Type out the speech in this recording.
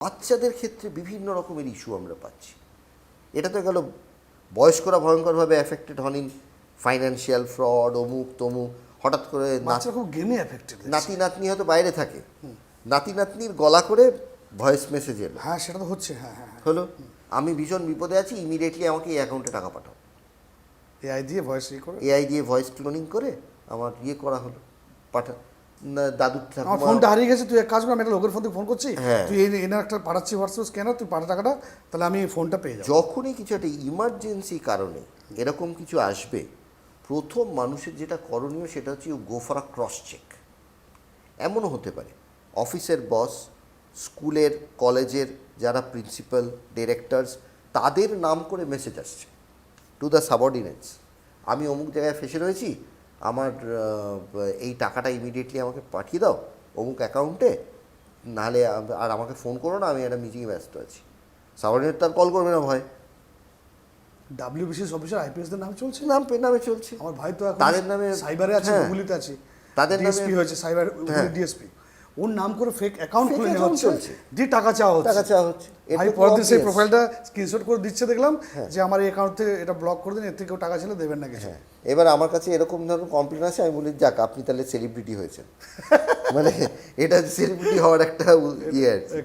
বাচ্চাদের ক্ষেত্রে বিভিন্ন রকমের ইস্যু আমরা পাচ্ছি। এটা তো গেল বয়স্করা ভয়ঙ্করভাবে অ্যাফেক্টেড হন ইন ফাইন্যান্সিয়াল ফ্রড অমুক তমুক হঠাৎ করে গেমে এফেক্টেড নাতি নাতনি হয়তো বাইরে থাকে। নাতি নাতনির গলা করে ভয়েস মেসেজ এলো। হ্যাঁ সেটা তো হচ্ছে হ্যাঁ হ্যাঁ হলো আমি ভীষণ বিপদে আছি ইমিডিয়েটলি আমাকে এই অ্যাকাউন্টে টাকা পাঠাও। এআই দিয়ে ভয়েস করে। এআই দিয়ে ভয়েস ক্লোনিং করে আমার ইয়ে করা হলো পাঠা ঠাকুমা ফোনটা হারিয়ে গেছে তুই এক কাজ কর আমি একটা লোকের ফোন থেকে ফোন করছি। হ্যাঁ। তুই এনার একটা পাঠাচ্ছি হোয়াটসঅ্যাপ স্ক্যানার তুই পাঠা টাকাটা তাহলে আমি ফোনটা পেয়ে যাব। যখনই কিছু একটা ইমার্জেন্সি কারণে এরকম কিছু আসবে প্রথম মানুষের যেটা করণীয় সেটা হচ্ছে go for a cross check এমনও হতে পারে। অফিসের বস স্কুলের কলেজের যারা প্রিন্সিপাল ডিরেক্টরস তাদের নাম করে মেসেজ আসছে। টু দ্য সাবঅর্ডিনেটস আমি অমুক জায়গায় ফেসে রয়েছি আমার এই টাকাটা ইমিডিয়েটলি আমাকে পাঠিয়ে দাও অমুক অ্যাকাউন্টে নাহলে আর আমাকে ফোন করো না আমি একটা মিটিংয়ে ব্যস্ত আছি। সাবঅর্ডিনেট তার কল করবে না ভয়। ডাব্লিউবিসিএস অফিসার আইপিএসদের নাম চলছে? নাম পে নামে চলছে। আমার ভাই তো তাদের নামে- সাইবারে আছে হ্যাঁ। হুগলিতে আছে। তাদের ডিএসপি হয়েছে সাইবার হ্যাঁ। ডিএসপি ওর নাম করে ফেক অ্যাকাউন্ট খুলে নেওয়া হচ্ছে। যে টাকা চাওয়া হচ্ছে। টাকা চাওয়া হচ্ছে। আমি দিন সেই প্রোফাইলটা স্ক্রিনশট করে দিচ্ছে দেখলাম হ্যাঁ। যে আমার এই অ্যাকাউন্ট থেকে এটা ব্লক করে দিন এর থেকেও টাকা ছিল দেবেন না কিছু। হ্যাঁ। এবার আমার কাছে এরকম ধরুন কমপ্লেন আছে আমি বলি যাক আপনি তাহলে সেলিব্রিটি হয়েছেন। মানে এটা সেলিব্রিটি হওয়ার একটা ইয়ে।